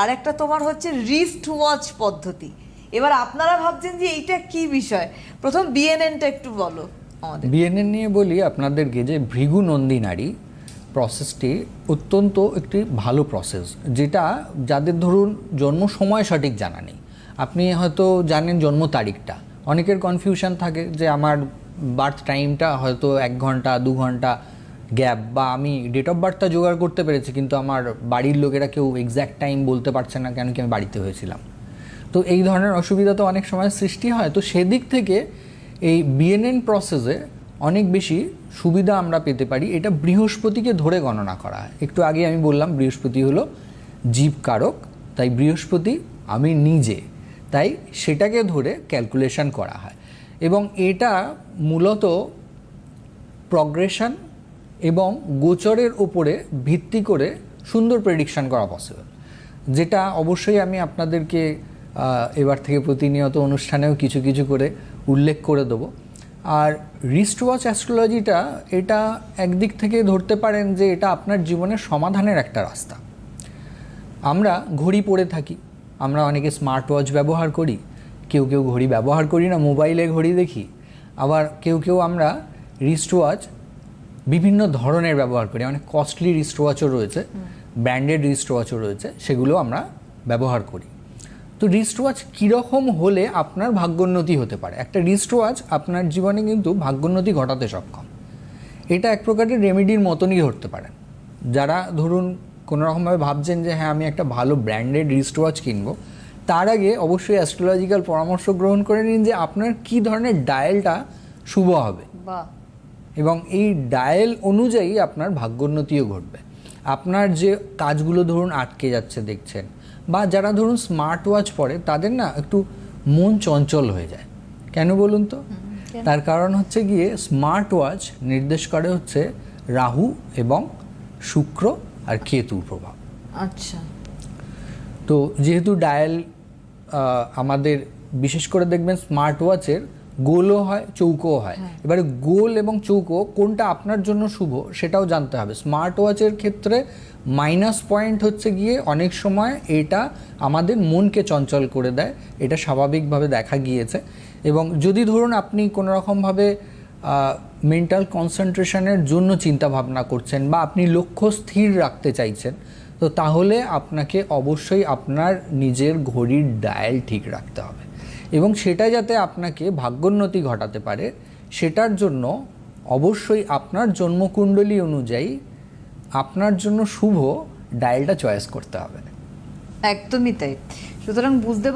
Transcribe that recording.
আর একটা তোমার হচ্ছে রিস্ট ওয়াচ পদ্ধতি। এবার আপনারা ভাবছেন যে এইটা কি বিষয়? প্রথম বিএনএনটা একটু বলো আমাদের। বিএনএন নিয়ে বলি, আপনাদেরকে যে ভৃগু নন্দী নারী প্রসেসটি অত্যন্ত একটি ভালো প্রসেস যেটা যাদের ধরুন জন্ম সময় সঠিক জানা নেই। আপনি হয়তো জানেন জন্ম তারিখটা। অনেকের কনফিউশন থাকে যে আমার বার্থ টাইমটা হয়তো এক ঘণ্টা, দু ঘণ্টা গ্যাপ বা আমি ডেট অফ বার্থটা জোগাড় করতে পেরেছি, কিন্তু আমার বাড়ির লোকেরা কেউ এক্স্যাক্ট টাইম বলতে পারছে না কেন কি আমি বাড়িতে হয়েছিলাম। তো এই ধরনের অসুবিধা তো অনেক সময় সৃষ্টি হয়। তো সেদিক থেকে এই বিএনএন প্রসেসে অনেক বেশি সুবিধা আমরা পেতে পারি। এটা বৃহস্পতিকে ধরে গণনা করা হয়। একটু আগে আমি বললাম, বৃহস্পতি হলো জীবকারক, তাই বৃহস্পতি আমি নিজে। তাই সেটাকে ধরে ক্যালকুলেশন করা হয়। এবং এটা মূলত প্রগ্রেশন এবং গোচরের উপরে ভিত্তি করে সুন্দর প্রেডিকশন করা পসিবল যেটা অবশ্যই আমি আপনাদেরকে এবার থেকে প্রতিনিয়ত অনুষ্ঠানেও কিছু কিছু করে উল্লেখ করে দেবো। আর রিস্ট ওয়াচ অ্যাস্ট্রোলজিটা এটা একদিক থেকে ধরতে পারেন যে এটা আপনার জীবনের সমাধানের একটা রাস্তা। আমরা ঘড়ি পরে থাকি, আমরা অনেকে স্মার্ট ওয়াচ ব্যবহার করি, কেউ কেউ ঘড়ি ব্যবহার করি না, মোবাইলে ঘড়ি দেখি, আবার কেউ কেউ আমরা রিস্ট ওয়াচ বিভিন্ন ধরনের ব্যবহার করি। অনেক কস্টলি রিস্ট ওয়াচও রয়েছে ব্র্যান্ডেড রিস্ট ওয়াচও রয়েছে সেগুলো আমরা ব্যবহার করি। তো রিস্ট ওয়াচ কীরকম হলে আপনার ভাগ্যোন্নতি হতে পারে? একটা রিস্ট ওয়াচ আপনার জীবনে কিন্তু ভাগ্যোন্নতি ঘটাতে সক্ষম। এটা এক প্রকারের রেমেডির মতনই ধরতে পারেন যারা ধরুন কোনো রকমভাবে ভাবছেন যে হ্যাঁ আমি একটা ভালো ব্র্যান্ডেড রিস্ট ওয়াচ কিনবো তার আগে অবশ্যই অ্যাস্ট্রোলজিক্যাল পরামর্শ গ্রহণ করে নিন যে আপনার কী ধরনের ডায়ালটা শুভ হবে। বা এবং এই ডায়াল অনুযায়ী আপনার ভাগ্যোন্নতিও ঘটবে। আপনার যে কাজগুলো ধরুন আটকে যাচ্ছে দেখছেন বা যারা ধরুন স্মার্ট ওয়াচ পরে তাদের না একটু মন চঞ্চল হয়ে যায়। কেন বলুন তো? তার কারণ হচ্ছে গিয়ে স্মার্ট ওয়াচ নির্দেশ করে হচ্ছে রাহু এবং শুক্র আর কেতুর প্রভাব। আচ্ছা। তো যেহেতু ডায়াল আমাদের বিশেষ করে দেখবেন স্মার্ট ওয়াচের গোলও হয় চৌকোও হয়। এবারে গোল এবং চৌকো কোনটা আপনার জন্য শুভ সেটাও জানতে হবে। স্মার্ট ওয়াচের ক্ষেত্রে মাইনাস পয়েন্ট হচ্ছে গিয়ে অনেক সময় এটা আমাদের মনকে চঞ্চল করে দেয় এটা স্বাভাবিকভাবে দেখা গিয়েছে। এবং যদি ধরুন আপনি কোনো রকমভাবে মেন্টাল কনসেন্ট্রেশনের জন্য চিন্তা ভাবনা করছেন বা আপনি লক্ষ্য স্থির রাখতে চাইছেন তো তাহলে আপনাকে অবশ্যই আপনার নিজের ঘড়ির ডায়াল ঠিক রাখতে হবে। এবং সেটা যাতে আপনাকে ভাগ্যোন্নতি ঘটাতে পারে, সেটার জন্য অবশ্যই আপনার জন্মকুণ্ডলী অনুযায়ী আপনার জন্য শুভ ডায়ালটা চয়েস করতে হবে। একদমই তাই। সুতরাং বুঝতে